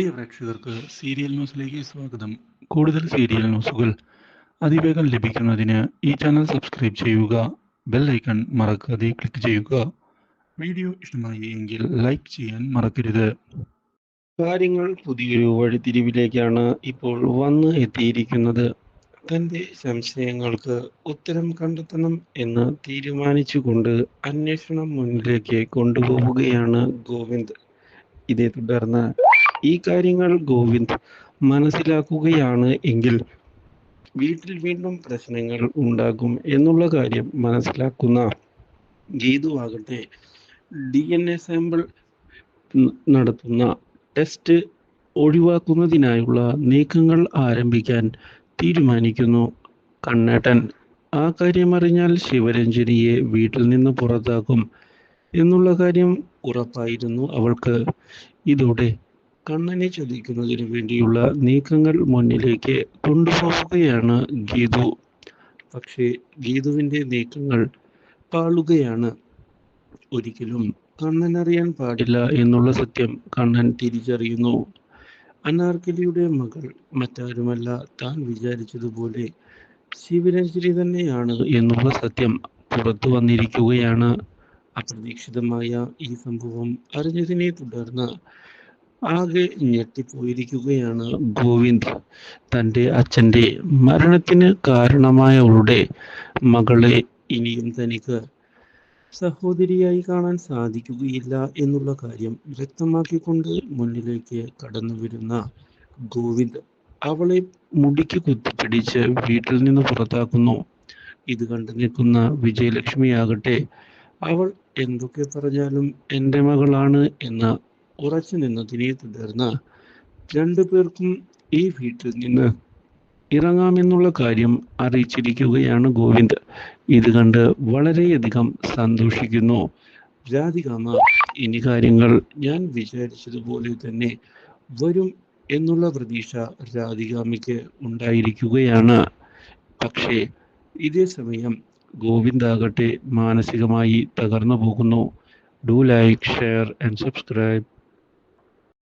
പ്രിയ പ്രേക്ഷകർക്ക് സീരിയൽ ന്യൂസിലേക്ക് സ്വാഗതം. കൂടുതൽ സീരിയൽ ന്യൂസുകൾ അതിവേഗം ലഭിക്കുന്നതിന് ഈ ചാനൽ സബ്സ്ക്രൈബ് ചെയ്യുക ബെൽ ഐക്കൺ മറക്കാതെ ക്ലിക്ക് ചെയ്യുക. വീഡിയോ ഇഷ്ടമായി എങ്കിൽ ലൈക്ക് ചെയ്യാൻ മറക്കരുത്. കാര്യങ്ങൾ പുതിയൊരു വഴിത്തിരിവിലേക്കാണ് ഇപ്പോൾ വന്ന് എത്തിയിരിക്കുന്നത്. തന്റെ സംശയങ്ങൾക്ക് ഉത്തരം കണ്ടെത്തണം എന്ന് തീരുമാനിച്ചുകൊണ്ട് അന്വേഷണം മുന്നിലേക്ക് കൊണ്ടുപോവുകയാണ് ഗോവിന്ദ്. ഇതേ തുടർന്ന് ഈ കാര്യങ്ങൾ ഗോവിന്ദ് മനസ്സിലാക്കുകയാണ് എങ്കിൽ വീട്ടിൽ വീണ്ടും പ്രശ്നങ്ങൾ ഉണ്ടാകും എന്നുള്ള കാര്യം മനസ്സിലാക്കുന്ന ഗീതു ആകട്ടെ. ഡി എൻ എ സാമ്പിൾ നടത്തുന്ന ടെസ്റ്റ് ഒഴിവാക്കുന്നതിനായുള്ള നീക്കങ്ങൾ ആരംഭിക്കാൻ തീരുമാനിക്കുന്നു. കണ്ണേട്ടൻ ആ കാര്യം അറിഞ്ഞാൽ ശിവരഞ്ജനിയെ വീട്ടിൽ നിന്ന് പുറത്താക്കും എന്നുള്ള കാര്യം ഉറപ്പായിരുന്നു അവൾക്ക്. ഇതോടെ കണ്ണനെ ചതിക്കുന്നതിന് വേണ്ടിയുള്ള നീക്കങ്ങൾ മുന്നിലേക്ക് കൊണ്ടുപോവുകയാണ് ഗീതു. പക്ഷേ ഗീതുവിന്റെ നീക്കങ്ങൾ പാളുകയാണ് ഒരിക്കലും. കണ്ണൻ അറിയാൻ പാടില്ല എന്നുള്ള സത്യം കണ്ണൻ തിരിച്ചറിയുന്നു. അനാർക്കലിയുടെ മകൾ മറ്റാരുമല്ല താൻ വിചാരിച്ചതുപോലെ ശിവരഞ്ജലി തന്നെയാണ് എന്നുള്ള സത്യം പുറത്തു വന്നിരിക്കുകയാണ്. അപ്രതീക്ഷിതമായ ഈ സംഭവം അറിഞ്ഞതിനെ തുടർന്ന് ആകെ ഞെട്ടിപ്പോയിരിക്കുകയാണ് ഗോവിന്ദ്. തന്റെ അച്ഛന്റെ മരണത്തിന് കാരണമായവളുടെ മകളെ ഇനിയും തനിക്ക് സഹോദരിയായി കാണാൻ സാധിക്കുകയില്ല എന്നുള്ള കാര്യം വ്യക്തമാക്കിക്കൊണ്ട് മുന്നിലേക്ക് കടന്നു വരുന്ന ഗോവിന്ദ് അവളെ മുടിക്ക് കുത്തിപ്പിടിച്ച് വീട്ടിൽ നിന്ന് പുറത്താക്കുന്നു. ഇത് കണ്ടു നിൽക്കുന്ന വിജയലക്ഷ്മിയാകട്ടെ അവൾ എന്തൊക്കെ പറഞ്ഞാലും എന്റെ മകളാണ് എന്ന് ഉറച്ചു നിന്നതിനെ തുടർന്ന് രണ്ടു പേർക്കും ഈ വീട്ടിൽ നിന്ന് ഇറങ്ങാമെന്നുള്ള കാര്യം അറിയിച്ചിരിക്കുകയാണ് ഗോവിന്ദ്. ഇത് കണ്ട് വളരെയധികം സന്തോഷിക്കുന്നു. രാധികാമ ഇനി കാര്യങ്ങൾ ഞാൻ വിചാരിച്ചതുപോലെ തന്നെ വരും എന്നുള്ള പ്രതീക്ഷ രാധികാമിക്ക് ഉണ്ടായിരിക്കുകയാണ്. പക്ഷേ ഇതേ സമയം ഗോവിന്ദാകട്ടെ മാനസികമായി തകർന്നു പോകുന്നു. Do like share and subscribe